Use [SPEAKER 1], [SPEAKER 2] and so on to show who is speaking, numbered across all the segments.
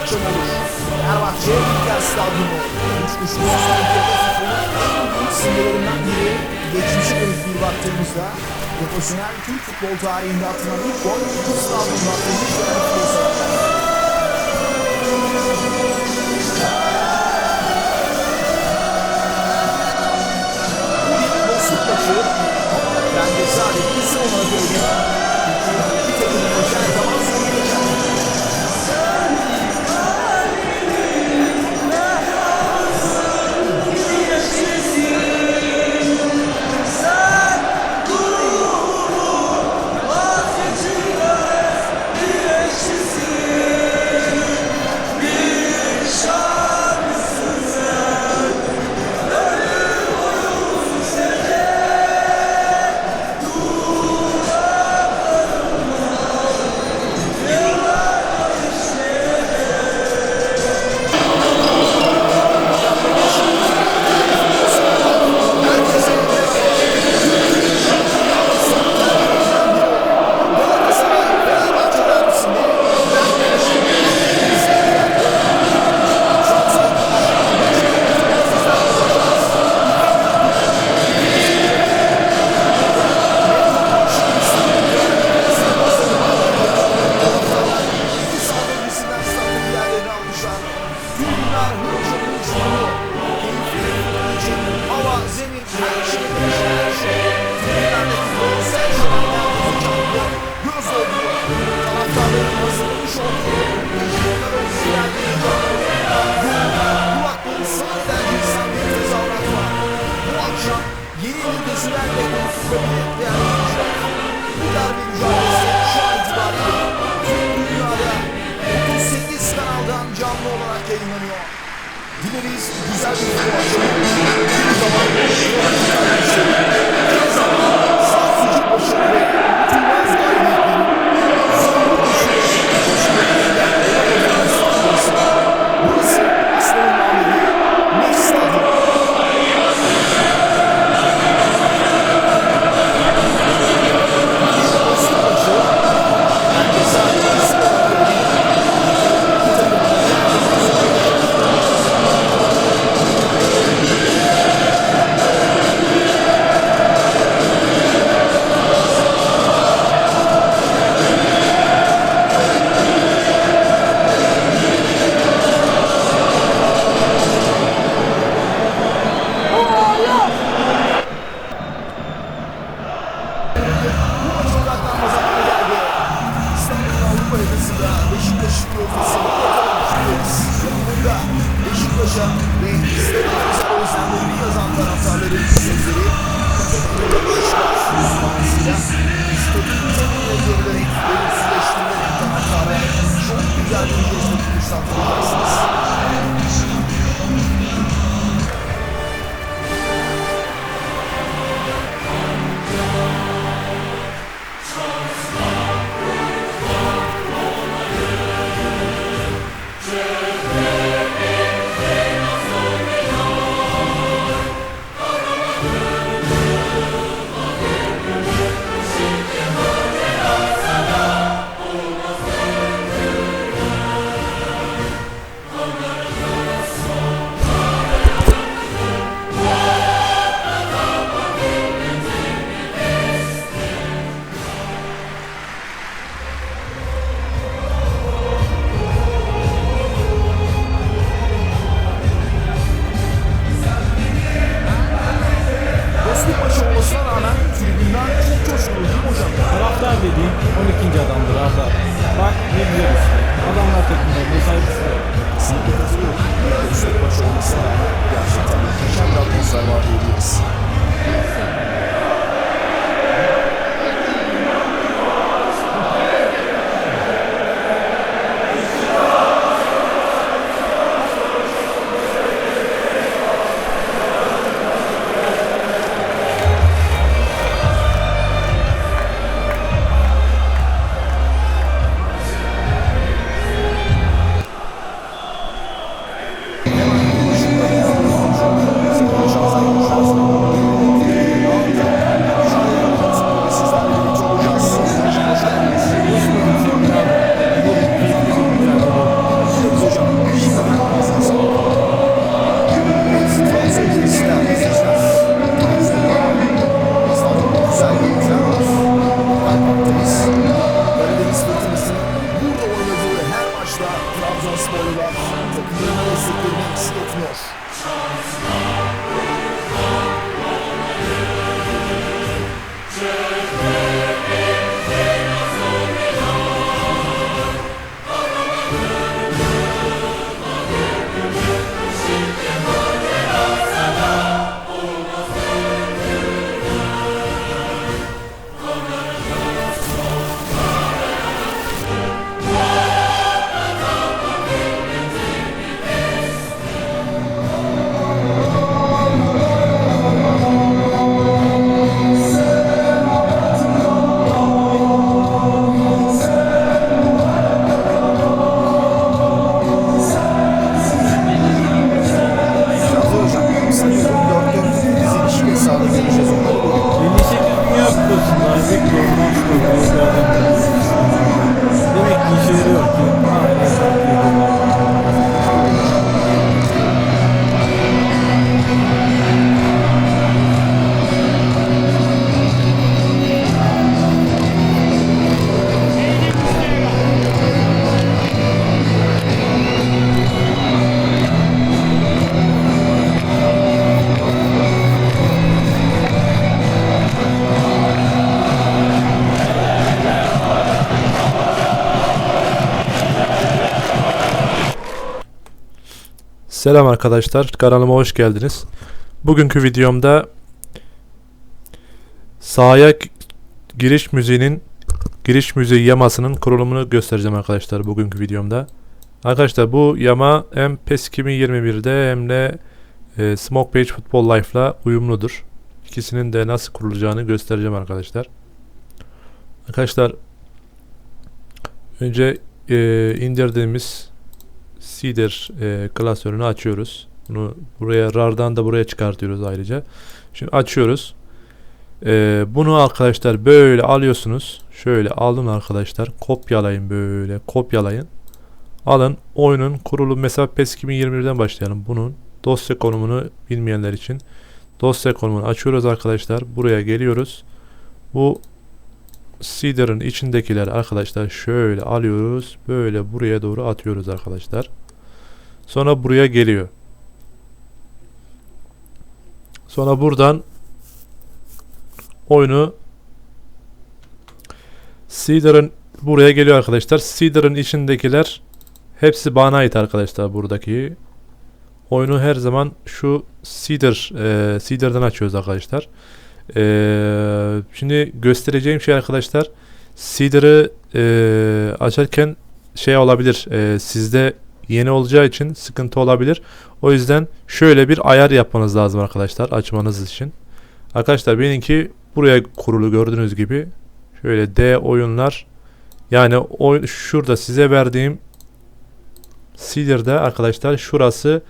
[SPEAKER 1] akşam olur. Fenerbahçe İlker Stadyumu. 3-3 Sınırlarından biri geçmişe dönük bir baktığımızda profesyonel Türk futbol tarihinde atılan ilk gol bu stadyumda atılmış Bu bir dostluk maçı. Ben de sadece bir son olarak maçında Beşiktaş'a ve İstanbul Spor Senderini yazan taraftarların sözleri Beşiktaş Müslümanlığıyla Stadın tabi yazarları ölümsüzleştirme taraftara çok güzel bir yazı tutmuştan tanırsınız. Bengals.
[SPEAKER 2] Selam arkadaşlar, kanalıma hoş geldiniz. Bugünkü videomda sahaya giriş müziğinin giriş müziği yamasının kurulumunu göstereceğim arkadaşlar bugünkü videomda. Arkadaşlar bu yama hem PES 2021'de hem de e, Smoke Page Football Life'la uyumludur. İkisinin de nasıl kurulacağını göstereceğim arkadaşlar. Arkadaşlar önce e, indirdiğimiz Cedar e, klasörünü açıyoruz. Bunu buraya RAR'dan da buraya çıkartıyoruz ayrıca. Şimdi açıyoruz. E, bunu arkadaşlar böyle alıyorsunuz. Şöyle alın arkadaşlar. Kopyalayın böyle. Kopyalayın. Alın. Oyunun kurulu mesela PES 2021'den başlayalım. Bunun dosya konumunu bilmeyenler için dosya konumunu açıyoruz arkadaşlar. Buraya geliyoruz. Bu Cedar'ın içindekiler arkadaşlar şöyle alıyoruz. Böyle buraya doğru atıyoruz arkadaşlar. Sonra buraya geliyor. Sonra buradan oyunu Cedar'ın buraya geliyor arkadaşlar. Cedar'ın içindekiler hepsi bana ait arkadaşlar buradaki. Oyunu her zaman şu Cedar, e, Cedar'dan açıyoruz arkadaşlar. E, şimdi göstereceğim şey arkadaşlar Cedar'ı e, açarken şey olabilir. e, sizde yeni olacağı için sıkıntı olabilir. O yüzden şöyle bir ayar yapmanız lazım arkadaşlar açmanız için. Arkadaşlar benimki buraya kurulu gördüğünüz gibi. Şöyle D oyunlar yani oyun şurada size verdiğim Cedar'da arkadaşlar şurası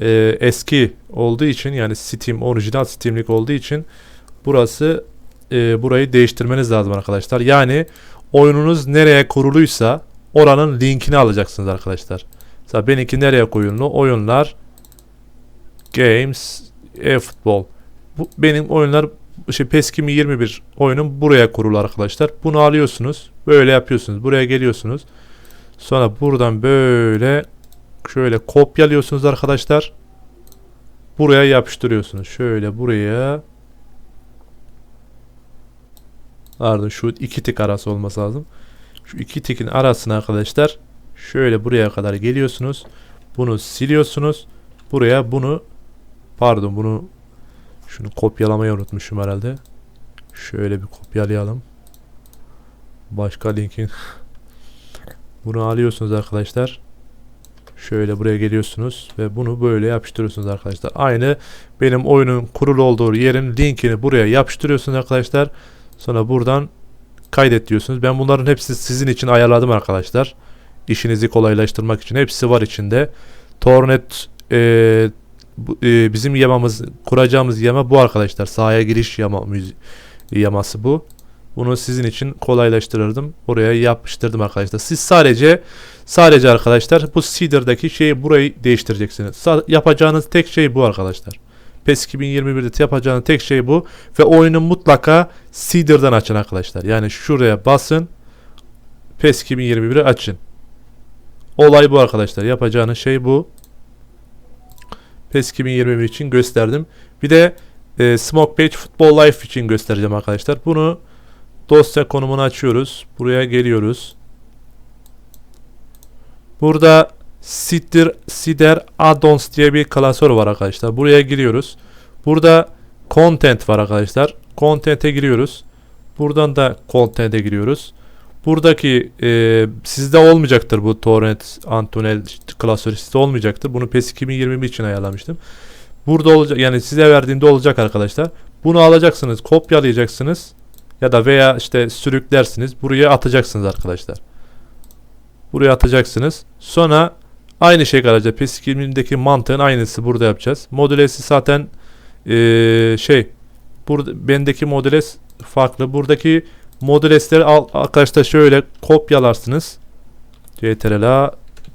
[SPEAKER 2] e, eski olduğu için yani Steam orijinal Steam'lik olduğu için burası e, burayı değiştirmeniz lazım arkadaşlar. Yani oyununuz nereye kuruluysa oranın linkini alacaksınız arkadaşlar. Mesela benimki nereye koyuldu? Oyunlar Games e-futbol. Bu benim oyunlar şey PES 2021 oyunum buraya kurulu arkadaşlar. Bunu alıyorsunuz. Böyle yapıyorsunuz. Buraya geliyorsunuz. Sonra buradan böyle şöyle kopyalıyorsunuz arkadaşlar. Buraya yapıştırıyorsunuz. Şöyle buraya Pardon şu iki tik arası olması lazım. Şu iki tikin arasına arkadaşlar şöyle buraya kadar geliyorsunuz. Bunu siliyorsunuz. Buraya bunu pardon bunu şunu kopyalamayı unutmuşum herhalde. Şöyle bir kopyalayalım. Başka linkin bunu alıyorsunuz arkadaşlar. Şöyle buraya geliyorsunuz ve bunu böyle yapıştırıyorsunuz arkadaşlar. Aynı benim oyunun kurulu olduğu yerin linkini buraya yapıştırıyorsunuz arkadaşlar. Sonra buradan kaydet diyorsunuz. Ben bunların hepsi sizin için ayarladım arkadaşlar. İşinizi kolaylaştırmak için. Hepsi var içinde. Tornet e, bu- e, bizim yamamız kuracağımız yama bu arkadaşlar. Sahaya giriş yama yaması bu. Bunu sizin için kolaylaştırırdım. Oraya yapıştırdım arkadaşlar. Siz sadece sadece arkadaşlar bu Cedar'daki şeyi burayı değiştireceksiniz. Sa- yapacağınız tek şey bu arkadaşlar. PES 2021'de yapacağınız tek şey bu. Ve oyunu mutlaka Cedar'dan açın arkadaşlar. Yani şuraya basın. PES 2021'i açın. Olay bu arkadaşlar. Yapacağınız şey bu. PES 2021 için gösterdim. Bir de e, Smoke Page Football Life için göstereceğim arkadaşlar. Bunu dosya konumunu açıyoruz. Buraya geliyoruz. Burada Cider, Cider Addons diye bir klasör var arkadaşlar. Buraya giriyoruz. Burada Content var arkadaşlar. Content'e giriyoruz. Buradan da Content'e giriyoruz. Buradaki e, sizde olmayacaktır bu Torrent Antonel klasörü sizde olmayacaktır. Bunu PES 2021 için ayarlamıştım. Burada olacak yani size verdiğimde olacak arkadaşlar. Bunu alacaksınız, kopyalayacaksınız ya da veya işte sürüklersiniz. Buraya atacaksınız arkadaşlar. Buraya atacaksınız. Sonra aynı şey kalacak. PES 2020'deki mantığın aynısı burada yapacağız. Modülesi zaten eee, şey burada bendeki modules farklı. Buradaki modülesleri al, arkadaşlar şöyle kopyalarsınız. CTRL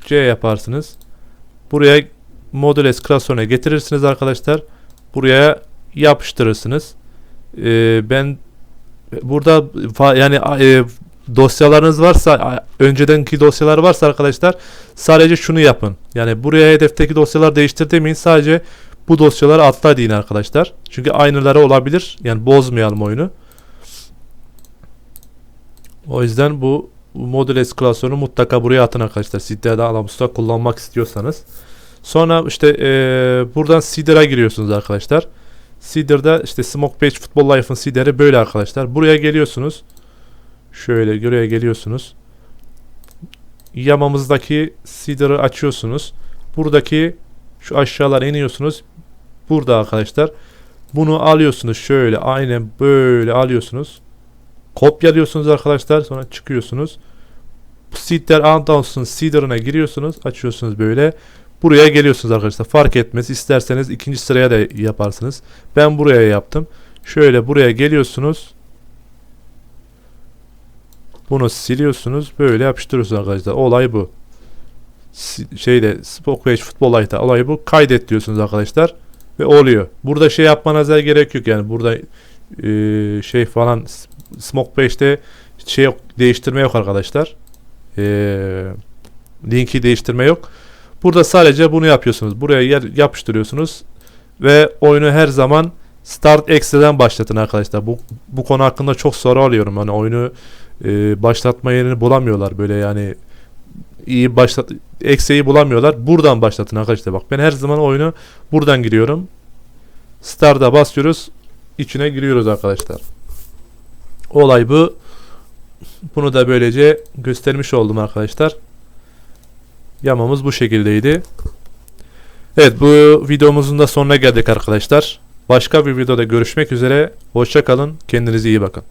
[SPEAKER 2] C yaparsınız. Buraya modüles klasörüne getirirsiniz arkadaşlar. Buraya yapıştırırsınız. Eee, ben burada yani e, dosyalarınız varsa öncedenki dosyalar varsa arkadaşlar sadece şunu yapın. Yani buraya hedefteki dosyalar değiştir demeyin. Sadece bu dosyaları atla deyin arkadaşlar. Çünkü aynıları olabilir. Yani bozmayalım oyunu. O yüzden bu modül eskalasyonu mutlaka buraya atın arkadaşlar. Sitede Alamus'ta kullanmak istiyorsanız. Sonra işte eee, buradan Seeder'a giriyorsunuz arkadaşlar. Seeder'da işte Smoke Page Football Life'ın Seeder'i böyle arkadaşlar. Buraya geliyorsunuz. Şöyle buraya geliyorsunuz. Yamamızdaki Seeder'ı açıyorsunuz. Buradaki şu aşağılara iniyorsunuz. Burada arkadaşlar. Bunu alıyorsunuz şöyle aynen böyle alıyorsunuz. Kopyalıyorsunuz arkadaşlar. Sonra çıkıyorsunuz. Seeder Undowns'un Seeder'ına giriyorsunuz. Açıyorsunuz böyle. Buraya geliyorsunuz arkadaşlar. Fark etmez. İsterseniz ikinci sıraya da yaparsınız. Ben buraya yaptım. Şöyle buraya geliyorsunuz. Bunu siliyorsunuz. Böyle yapıştırıyorsunuz arkadaşlar. Olay bu. Şeyde Spokage Futbol Lite'da olay bu. Kaydet diyorsunuz arkadaşlar. Ve oluyor. Burada şey yapmanıza gerek yok yani. Burada eee, şey falan Smoke Page'de şey yok, değiştirme yok arkadaşlar. Eee, linki değiştirme yok. Burada sadece bunu yapıyorsunuz. Buraya yer yapıştırıyorsunuz ve oyunu her zaman Start Exe'den başlatın arkadaşlar. Bu bu konu hakkında çok soru alıyorum. Hani oyunu e, başlatma yerini bulamıyorlar böyle yani iyi başlat Exe'yi bulamıyorlar. Buradan başlatın arkadaşlar. Bak ben her zaman oyunu buradan giriyorum. Start'a basıyoruz. içine giriyoruz arkadaşlar. Olay bu. Bunu da böylece göstermiş oldum arkadaşlar. Yamamız bu şekildeydi. Evet bu videomuzun da sonuna geldik arkadaşlar. Başka bir videoda görüşmek üzere. Hoşça kalın. Kendinize iyi bakın.